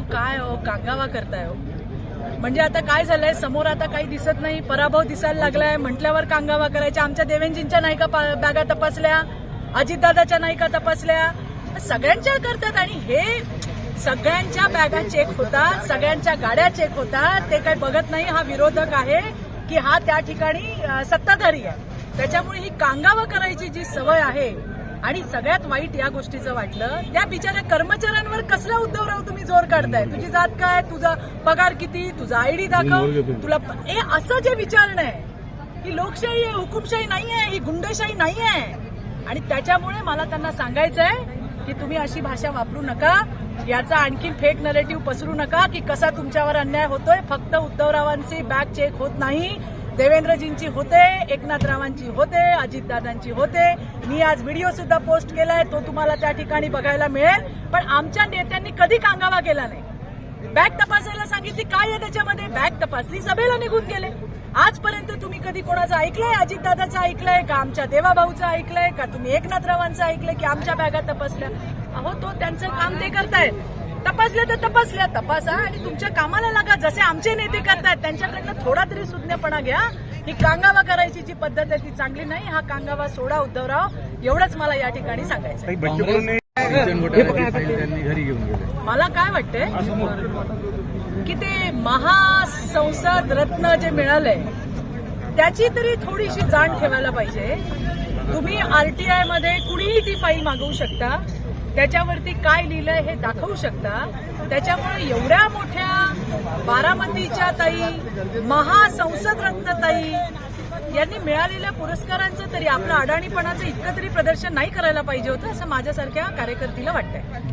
अहो काय हो? कांगावा करताय हो. म्हणजे आता काय झालंय? समोर आता काही दिसत नाही. पराभव दिसायला लागलाय. म्हटल्यावर कांगावा करायच्या आमच्या देवेंजींच्या नायका बॅगा तपासल्या. अजितदादाच्या नायिका तपासल्या. सगळ्यांच्या करतात आणि हे सगळ्यांच्या बॅगा चेक होतात. सगळ्यांच्या गाड्या चेक होतात. ते काही बघत नाही. हा विरोधक आहे की हा त्या ठिकाणी सत्ताधारी आहे. त्याच्यामुळे ही कांगावा करायची जी सवय आहे आणि सगळ्यात वाईट या गोष्टीचं वाटलं त्या बिचाऱ्या कर्मचाऱ्यांवर कसला उद्धवराव तुम्ही जोर काढताय? तुझी जात काय? तुझा पगार किती? तुझा आयडी दाखव. तुला हे असं जे विचारणं आहे ही लोकशाही आहे हुकुमशाही नाही आहे ही गुंडशाही नाही आहे. आणि त्याच्यामुळे मला त्यांना सांगायचं आहे की तुम्ही अशी भाषा वापरू नका. याचा आणखी फेक नरेटिव्ह पसरू नका की कसा तुमच्यावर अन्याय होतोय. फक्त उद्धवरावांची बॅग चेक होत नाही. देवेंद्रजींची होते एकनाथरावांची होते अजितदादांची होते. मी आज व्हिडिओ सुद्धा पोस्ट केलाय तो तुम्हाला त्या ठिकाणी बघायला मिळेल. पण आमच्या नेत्यांनी कधी कांगावा केला नाही. बॅग तपासायला सांगितली काय आहे त्याच्यामध्ये? बॅग तपासली सभेला निघून गेले. आजपर्यंत तुम्ही कधी कोणाचं ऐकलंय? अजितदादाचं ऐकलंय का? आमच्या देवाभाऊचं ऐकलंय का? तुम्ही एकनाथरावांचं ऐकलंय की आमच्या बॅगा तपासल्या? अहो तो त्यांचं काम ते करतायत. तपासल्या तर तपासल्या तपासा आणि तुमच्या कामाला लागा. जसे आमचे नेते करतायत त्यांच्याकडनं थोडा तरी सुज्ञपणा घ्या. ही कांगावा करायची जी पद्धत आहे ती चांगली नाही. हा कांगावा सोडा उद्धवराव. एवढंच मला या ठिकाणी सांगायचं मला काय वाटतंय की ते महासंसद रत्न जे मिळालंय त्याची तरी थोडीशी जाण ठेवायला पाहिजे. तुम्ही आरटीआयमध्ये कुणीही ती फाईल मागवू शकता. त्याच्यावरती काय लिहिलंय हे दाखवू शकता. त्याच्यामुळे एवढ्या मोठ्या बारामतीच्या ताई महासंसद रत्न ताई यांनी मिळालेल्या पुरस्कारांचं तरी आपलं अडाणीपणाचं इतकं तरी प्रदर्शन नाही करायला पाहिजे होतं असं माझ्यासारख्या कार्यकर्तीला वाटतंय.